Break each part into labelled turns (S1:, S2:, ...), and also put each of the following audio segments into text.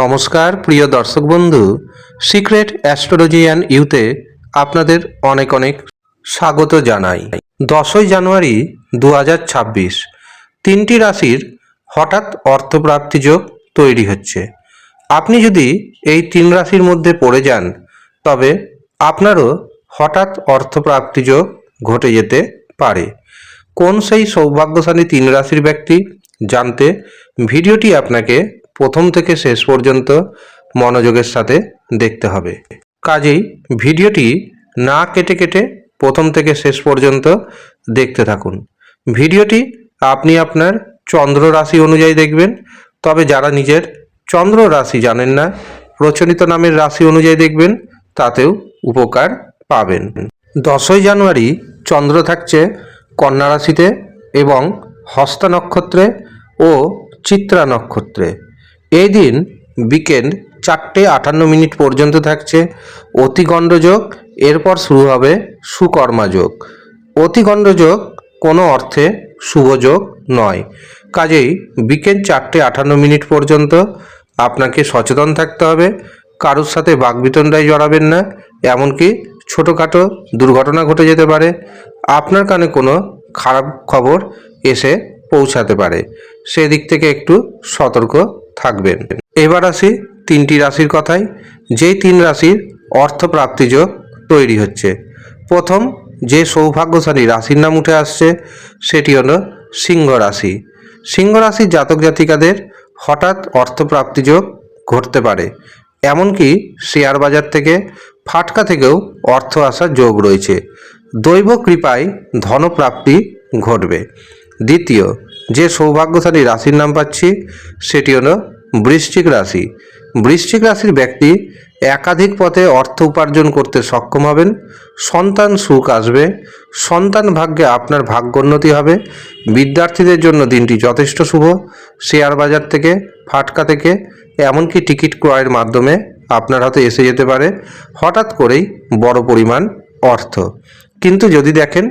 S1: নমস্কার, প্রিয় দর্শক বন্ধু, সিক্রেট অ্যাস্ট্রোলজি অ্যান্ড ইউতে আপনাদের অনেক অনেক স্বাগত জানাই। দশই জানুয়ারি দু তিনটি রাশির হঠাৎ অর্থপ্রাপ্তি যোগ তৈরি হচ্ছে। আপনি যদি এই তিন রাশির মধ্যে পড়ে যান, তবে আপনারও হঠাৎ অর্থপ্রাপ্তি যোগ ঘটে যেতে পারে। কোন সেই সৌভাগ্যশালী তিন রাশির ব্যক্তি জানতে ভিডিওটি আপনাকে প্রথম থেকে শেষ পর্যন্ত মনোযোগের সাথে দেখতে হবে। কাজেই ভিডিওটি না কেটে কেটে প্রথম থেকে শেষ পর্যন্ত দেখতে থাকুন। ভিডিওটি আপনি আপনার চন্দ্র রাশি অনুযায়ী দেখবেন, তবে যারা নিজের চন্দ্র রাশি জানেন না, প্রচলিত নামের রাশি অনুযায়ী দেখবেন, তাতেও উপকার পাবেন। দশই জানুয়ারি চন্দ্র থাকছে কন্যা রাশিতে এবং হস্তা নক্ষত্রে ও চিত্রা নক্ষত্রে। এই দিন বিকেল চারটে আটান্ন মিনিট পর্যন্ত থাকছে অতিগণ্ড যোগ, এরপর শুরু হবে সুকর্মা যোগ। অতিগণ্ড যোগ কোনো অর্থে শুভ যোগ নয়। কাজেই বিকেল চারটে আটান্ন মিনিট পর্যন্ত আপনাকে সচেতন থাকতে হবে, কারোর সাথে বাগবিতণ্ডায় জড়াবেন না, এমনকি ছোটোখাটো দুর্ঘটনা ঘটে যেতে পারে, আপনার কানে কোনো খারাপ খবর এসে পৌঁছাতে পারে। সেদিক থেকে একটু সতর্ক থাকবেন। এবার আসি তিনটি রাশির কথায়। যেই তিন রাশির অর্থপ্রাপ্তি যোগ তৈরি হচ্ছে। প্রথম, যে সৌভাগ্যশালী রাশির নাম উঠে আসছে, সেটি হলো সিংহ রাশি। সিংহ রাশির জাতক জাতিকাদের হঠাৎ অর্থপ্রাপ্তি যোগ ঘটতে পারে। এমনকি শেয়ার বাজার থেকে ফাটকা থেকেও অর্থ আসার যোগ রয়েছে। দৈব কৃপায় ধনপ্রাপ্তি ঘটবে। দ্বিতীয় যে সৌভাগ্যশালী রাশির নাম পাচ্ছি, সেটি হলো বৃশ্চিক রাশি। বৃশ্চিক রাশির ব্যক্তি একাধিক পথে অর্থ উপার্জন করতে সক্ষম হবেন, সন্তান সুখ আসবে, সন্তান ভাগ্যে আপনার ভাগ্যোন্নতি হবে, বিদ্যার্থীদের জন্য দিনটি যথেষ্ট শুভ, শেয়ার বাজার থেকে, ফাটকা থেকে, এমনকি টিকিট ক্রয়ের মাধ্যমে আপনার হাতে এসে যেতে পারে, হঠাৎ করেই বড় পরিমাণ অর্থ। কিন্তু যদি দেখেন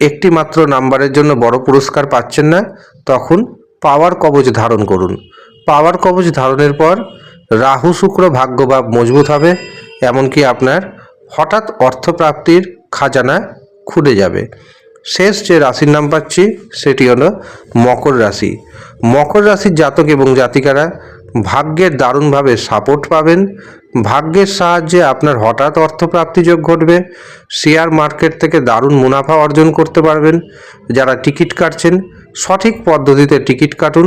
S1: একটি মাত্র নাম্বারের জন্য বড় পুরস্কার পাচ্ছেন না তখন পাওয়ার কবচ ধারণ করুন। পাওয়ার কবচ ধারণের পর রাহু শুক্র ভাগ্য বা মজবুত হবে, এমনকি আপনার হঠাৎ অর্থপ্রাপ্তির খাজানা খুলে যাবে। শেষ যে রাশির নাম পাচ্ছি, সেটি হলো মকর রাশি। মকর রাশির জাতক এবং জাতিকারা ভাগ্যের দারুণভাবে সাপোর্ট পাবেন। ভাগ্যের সাহায্যে আপনার হঠাৎ অর্থপ্রাপ্তি যোগ ঘটবে। শেয়ার মার্কেট থেকে দারুণ মুনাফা অর্জন করতে পারবেন। যারা টিকিট কাটছেন সঠিক পদ্ধতিতে টিকিট কাটুন,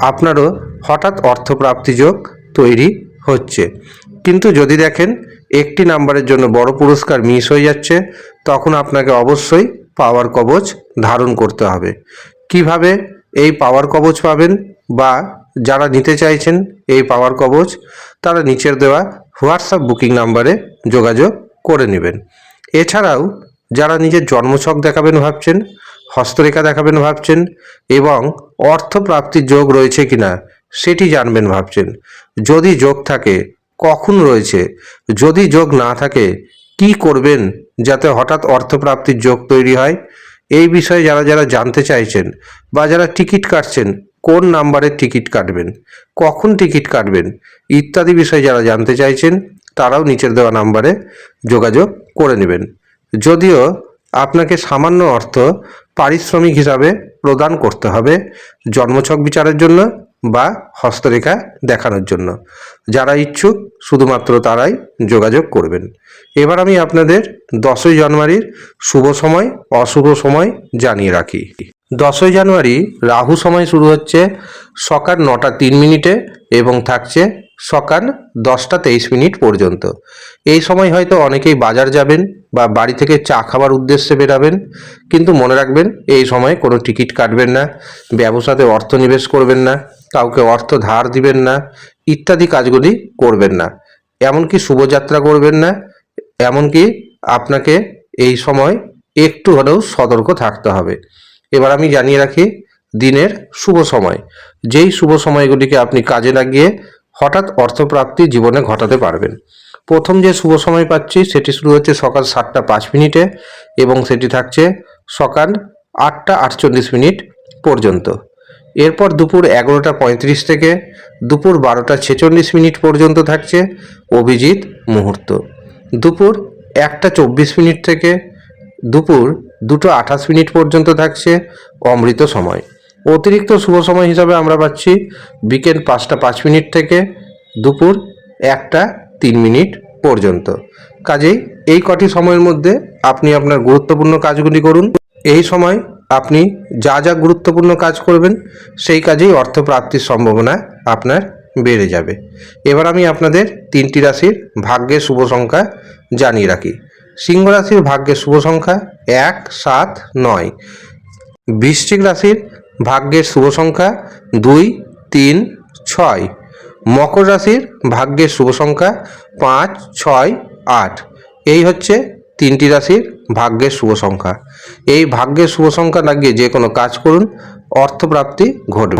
S1: আপনারও হঠাৎ অর্থপ্রাপ্তি যোগ তৈরি হচ্ছে। কিন্তু যদি দেখেন একটি নাম্বারের জন্য বড় পুরস্কার মিস হয়ে যাচ্ছে, তখন আপনাকে অবশ্যই পাওয়ার কবচ ধারণ করতে হবে। কীভাবে এই পাওয়ার কবচ পাবেন বা যারা নিতে চাইছেন এই পাওয়ার কবচ, তারা নিচের দেওয়া হোয়াটসঅ্যাপ বুকিং নাম্বারে যোগাযোগ করে নেবেন। এছাড়াও যারা নিজের জন্মছক দেখাবেন ভাবছেন হস্তরেখা দেখাবেন ভাবছেন এবং অর্থপ্রাপ্তির যোগ রয়েছে কিনা সেটি জানবেন ভাবছেন। যদি যোগ থাকে, কখন রয়েছে? যদি যোগ না থাকে, কি করবেন যাতে হঠাৎ অর্থপ্রাপ্তির যোগ তৈরি হয়? এই বিষয়ে যারা যারা জানতে চাইছেন বা যারা টিকিট কাটছেন, কোন নাম্বারের টিকিট কাটবেন? কখন টিকিট কাটবেন? ইত্যাদি বিষয়ে যারা জানতে চাইছেন, তারাও নিচের দেওয়া নাম্বারে যোগাযোগ করে নেবেন। যদিও আপনাকে সামান্য অর্থ পারিশ্রমিক হিসাবে প্রদান করতে হবে জন্মছক বিচারের জন্য বা হস্তরেখা দেখানোর জন্য। যারা ইচ্ছুক, শুধুমাত্র তারাই যোগাযোগ করবেন। এবার আমি আপনাদের দশই জানুয়ারির শুভ সময়, অশুভ সময় জানিয়ে রাখি। দশই জানুয়ারি রাহু সময় শুরু হচ্ছে সকাল নটা তিন মিনিটে এবং থাকছে সকাল দশটা তেইশ মিনিট পর্যন্ত। এই সময় হয়তো অনেকেই বাজার যাবেন বা বাড়ি থেকে চা খাবার উদ্দেশ্যে বেরাবেন, কিন্তু মনে রাখবেন এই সময় কোনো টিকিট কাটবেন না, ব্যবসাতে অর্থ নিবেশ করবেন না, কাউকে অর্থ ধার দিবেন না, ইত্যাদি কাজগুলি করবেন না। এমনকি শুভযাত্রা করবেন না, এমনকি আপনাকে এই সময় একটু হলেও সতর্ক থাকতে হবে। এবার আমি জানিয়ে রাখি, দিনের শুভ সময়। যেই শুভ সময়গুলিকে আপনি কাজে লাগিয়ে হঠাৎ অর্থপ্রাপ্তি জীবনে ঘটাতে পারবেন। প্রথম যে শুভ সময় পাচ্ছি, সেটি শুরু হচ্ছে সকাল সাতটা পাঁচ মিনিটে এবং সেটি থাকছে সকাল আটটা আটচল্লিশ মিনিট পর্যন্ত। এরপর দুপুর এগারোটা পঁয়ত্রিশ থেকে দুপুর বারোটা ছেচল্লিশ মিনিট পর্যন্ত থাকছে অভিজিৎ মুহূর্ত। দুপুর একটা চব্বিশ মিনিট থেকে দুপুর দুটো আঠাশ মিনিট পর্যন্ত থাকছে অমৃত সময়। অতিরিক্ত শুভ সময় হিসাবে আমরা পাচ্ছি বিকেল পাঁচটা পাঁচ মিনিট থেকে দুপুর একটা তিন মিনিট পর্যন্ত। কাজেই এই কটি সময়ের মধ্যে আপনি আপনার গুরুত্বপূর্ণ কাজগুলি করুন। এই সময় আপনি যা যা গুরুত্বপূর্ণ কাজ করবেন, সেই কাজেই অর্থ প্রাপ্তির সম্ভাবনা আপনার বেড়ে যাবে। এবার আমি আপনাদের তিনটি রাশির ভাগ্যের শুভ সংখ্যা জানিয়ে রাখি। সিংহ রাশির ভাগ্যের শুভ সংখ্যা এক, সাত, নয়। বৃশ্চিক রাশির ভাগ্যের শুভ সংখ্যা দুই, তিন, ছয়। মকর রাশির ভাগ্যের শুভ সংখ্যা পাঁচ, ছয়, আট। এই হচ্ছে তিনটি রাশির ভাগ্যের শুভ সংখ্যা। এই ভাগ্যের শুভ সংখ্যা লাগিয়ে যে কোনো কাজ করুন, অর্থপ্রাপ্তি ঘটবে।